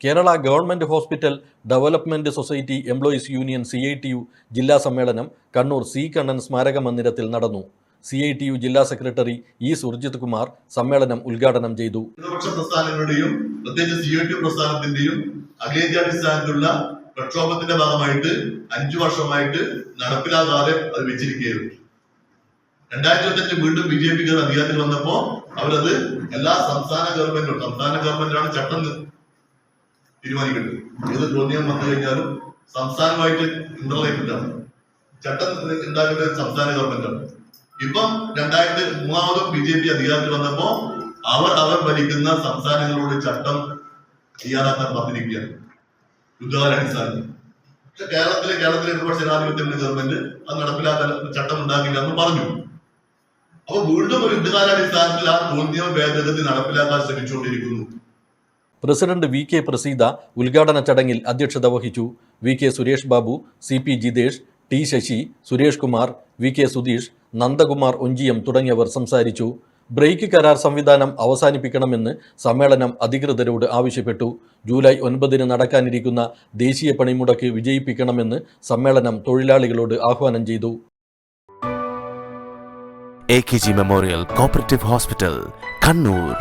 Kerala government hospital development society employees union C I T U ജില്ലാ സമ്മേളനം Kannur C Kannan സ്മാരക മന്ദിരത്തിൽ നടന്നു. സി ഐ ടി യു ജില്ലാ സെക്രട്ടറി ഇ സുർജിത് കുമാർ സമ്മേളനം ഉദ്ഘാടനം ചെയ്തു. പ്രസ്ഥാനങ്ങളുടെയും പ്രത്യേകിച്ച് സി ടി പ്രസ്ഥാനത്തിന്റെയും അഖിലേന്ത്യാടിസ്ഥാനത്തിലുള്ള പ്രക്ഷോഭത്തിന്റെ ഭാഗമായിട്ട് അഞ്ചു വർഷമായിട്ട് നടപ്പിലാകാതെ അത് വെച്ചിരിക്കുകയായിരുന്നു രണ്ടായിരത്തി ഇരുപത്തഞ്ച് വീണ്ടും ബി ജെ പിക്ക് അധികാരത്തിൽ വന്നപ്പോ അവരത് എല്ലാ സംസ്ഥാന ഗവൺമെന്റും സംസ്ഥാന ഗവൺമെന്റാണ് ചട്ടം തീരുമാനിക്കുന്നത് ഏത് ചോദ്യം വന്നു കഴിഞ്ഞാലും സംസ്ഥാനമായിട്ട് ഇന്റർലേറ്റഡ് ആണ് ചട്ടം ഉണ്ടാക്കുന്നത് സംസ്ഥാന ഗവൺമെന്റാണ് ഇപ്പം രണ്ടായിരത്തി മൂന്നാമതും ബി ജെ പി അധികാരത്തിൽ വന്നപ്പോ അവർ അവർ ഭരിക്കുന്ന സംസ്ഥാനങ്ങളോട് ചട്ടം തയ്യാറാക്കാൻ പറഞ്ഞിരിക്കുകയാണ് യുദ്ധകാലാടിസ്ഥാനത്തിൽ. പക്ഷെ കേരളത്തിലെ കേരളത്തിലെ ഇടപെടൽ ജനാധിപത്യത്തിന്റെ ഗവൺമെന്റ് അത് നടപ്പിലാക്കാൻ ചട്ടം ഉണ്ടാക്കില്ല എന്ന് പറഞ്ഞു. അപ്പൊ വീണ്ടും ഒരു യുദ്ധകാലാടിസ്ഥാനത്തിൽ ആ തോന്നിയ ഭേദഗതി നടപ്പിലാക്കാൻ ശ്രമിച്ചുകൊണ്ടിരിക്കുന്നു. പ്രസിഡന്റ് വി കെ പ്രസീദ ഉദ്ഘാടന ചടങ്ങിൽ അധ്യക്ഷത വഹിച്ചു. V K Suresh Babu C P Jithesh T Sasi Suresh Kumar V K Sudheesh Nandakumar Onchiyam തുടങ്ങിയവർ സംസാരിച്ചു. ബ്രേക്ക് കരാർ സംവിധാനം അവസാനിപ്പിക്കണമെന്ന് സമ്മേളനം അധികൃതരോട് ആവശ്യപ്പെട്ടു. ജൂലൈ ഒൻപതിന് നടക്കാനിരിക്കുന്ന ദേശീയ പണിമുടക്ക് വിജയിപ്പിക്കണമെന്ന് സമ്മേളനം തൊഴിലാളികളോട് ആഹ്വാനം ചെയ്തു. A K G memorial cooperative hospital Kannur.